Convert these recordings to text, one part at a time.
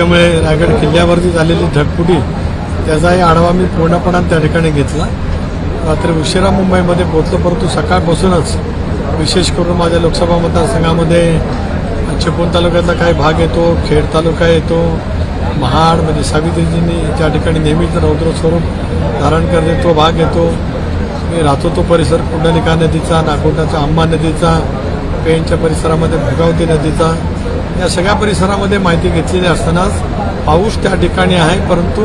त्याच्यामुळे रायगड किल्ल्यावरती झालेली ढगफुटी त्याचाही आढावा मी पूर्णपणात त्या ठिकाणी घेतला. रात्री उशिरा मुंबईमध्ये पोहोचलो परंतु सकाळपासूनच विशेष करून माझ्या लोकसभा मतदारसंघामध्ये चिपळूण तालुक्यातला काही भाग येतो खेड तालुका येतो. महाड म्हणजे सावित्रीजींनी ज्या ठिकाणी नेहमीच रौद्र स्वरूप धारण करते तो भाग येतो. मी राहतो तो परिसर कुंडलिका नदीचा नागोटाचा अंबा नदीचा पेणच्या परिसरामध्ये भगावती नदीचा. या सगळ्या परिसरामध्ये माहिती घेतलेली असतानाच पाऊस त्या ठिकाणी आहे परंतु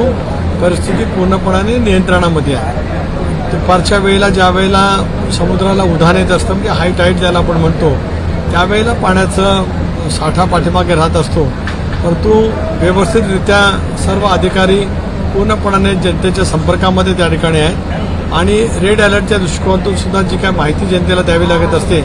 परिस्थिती पूर्णपणाने नियंत्रणामध्ये आहे. दुपारच्या वेळेला ज्या वेळेला समुद्राला उधाण येत असतं म्हणजे हाय टाईट ज्याला आपण म्हणतो त्यावेळेला पाण्याचं साठा पाठीमागे राहत असतो. परंतु व्यवस्थितरित्या सर्व अधिकारी पूर्णपणाने जनतेच्या संपर्कामध्ये त्या ठिकाणी आहेत आणि रेड अलर्टच्या दृष्टिकोनातून सुद्धा जी काय माहिती जनतेला द्यावी लागत असते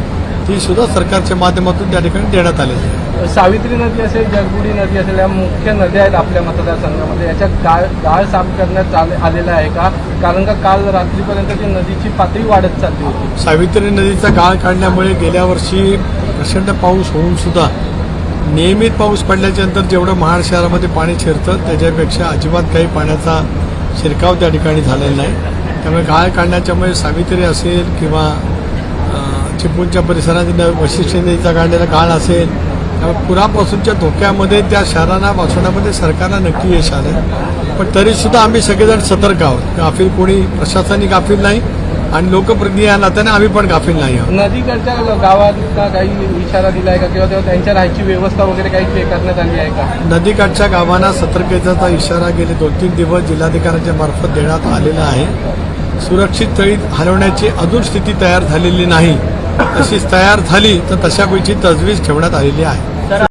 ती सुद्धा सरकारच्या माध्यमातून त्या ठिकाणी देण्यात आलेली आहे. सावित्री नदी असेल जगबुडी नदी असेल या मुख्य नद्या आहेत आपल्या मतदारसंघामध्ये. याच्यात गाळ गाळ साफ करण्यात आले- आलेला आहे का? कारण का काल रात्रीपर्यंत ती नदीची पातळी वाढत चालली होती. सावित्री नदीचा गाळ काढल्यामुळे गेल्या वर्षी प्रचंड पाऊस होऊन सुद्धा नियमित पाऊस पडल्याच्या नंतर जेवढं महाड शहरामध्ये पाणी शिरतं त्याच्यापेक्षा अजिबात काही पाण्याचा शिरकाव त्या ठिकाणी झालेला नाही. त्यामुळे गाळ काढण्याच्यामुळे सावित्री असेल किंवा चिपळूणच्या परिसरात न- वशिष्ठ नदीचा काढलेला गाळ असेल त्यामुळे पुरापासूनच्या धोक्यामध्ये त्या शहरांना वाचवण्यामध्ये सरकारला नक्की यश आलं पण तरीसुद्धा आम्ही सगळेजण सतर्क आहोत. गाफील कोणी प्रशासनही गाफील नाही आणि लोकप्रतिनिधी या नात्याने आम्ही पण गाफील नाही आहोत. नदीकडच्या गावात काही इशारा दिला आहे का? किंवा तेव्हा त्यांच्या राहायची व्यवस्था वगैरे काही करण्यात आली आहे का? नदीकाठच्या गावांना सतर्कतेचा इशारा गेले दोन तीन दिवस जिल्हाधिकाऱ्यांच्या मार्फत देण्यात आलेला आहे. सुरक्षित तळी हलवण्याची अजून स्थिती तयार झालेली नाही. तशीच तयार झाली तर तशा गोष्टी तजवीज ठेवण्यात आलेली आहे